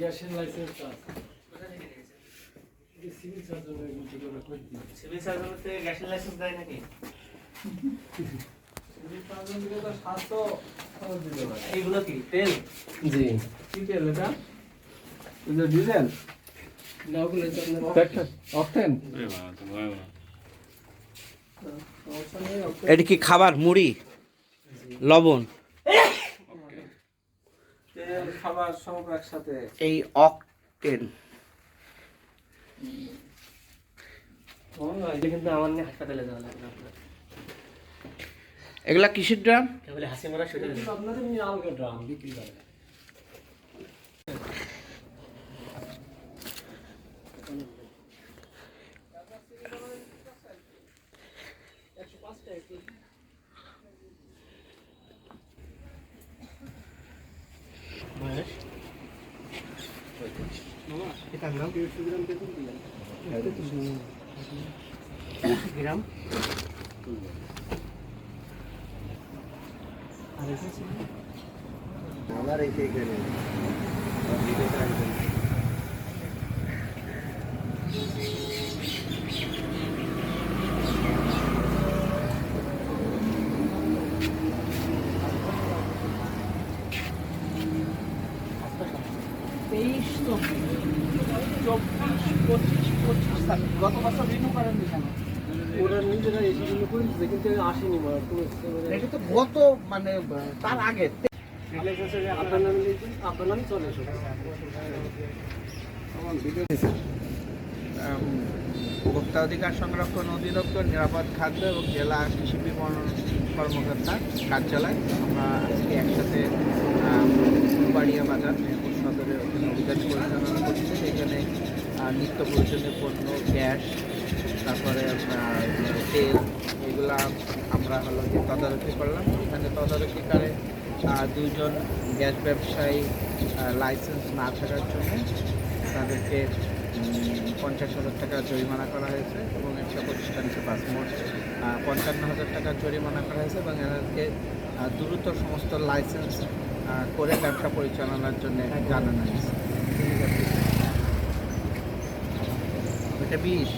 গ্যাসের লাইসেন্স আছে। সিভিল থেকে গ্যাসের লাইসেন্স দেয় নাকি? সিভিল সার্জন দিলে তো এইগুলো কি তেল? জি। কি তেল ডিজেল এটা কি খাবার? মুড়ি? লবণ? খাবার সব একসাথে। এই অকটেন। কিন্তু আমার নিয়ে হাসপাতালে যাওয়া লাগবে আপনার। এগুলা কিসের ড্রাম? হাসি মারা সেটা আপনাদের আলগা ড্রাম বিক্রি করে গ্রাম আমার এই এখানে তেইশ চব্বিশ চব্বিশ পঁচিশ পঁচিশ ছাব্বিশ গত বছর রিনিউ করেননি কেন? ওরা নিজেরা এসে কিন্তু করে কিন্তু আমি আসিনি এটা তো গত মানে তার আগে। আপনার নামে দিয়েছেন আপনার নামে চলে এসো। ভোক্তা অধিকার সংরক্ষণ অধিদপ্তর নিরাপদ খাদ্য এবং জেলা কৃষি বিপণন কর্মকর্তা কার্যালয়। আমরা আজকে একসাথে ফুলবাড়িয়া বাজার অভিযান পরিচালনা করছি এখানে নিত্য প্রয়োজনীয় পণ্য গ্যাস তারপরে তেল এগুলা আমরা হলো যে তদারকি করলাম। এখানে তদারকিকারে আহ, দুইজন গ্যাস ব্যবসায়ী লাইসেন্স না থাকার জন্য তাদেরকে পঞ্চাশ হাজার টাকা জরিমানা করা হয়েছে এবং একটা প্রতিষ্ঠানকে পাঁচ মোট পঞ্চান্ন হাজার টাকা জরিমানা করা হয়েছে এবং এনাদেরকে দ্রুত সমস্ত লাইসেন্স করে ব্যবসা পরিচালনার জন্য জানানো হয়েছে এটা বিষ।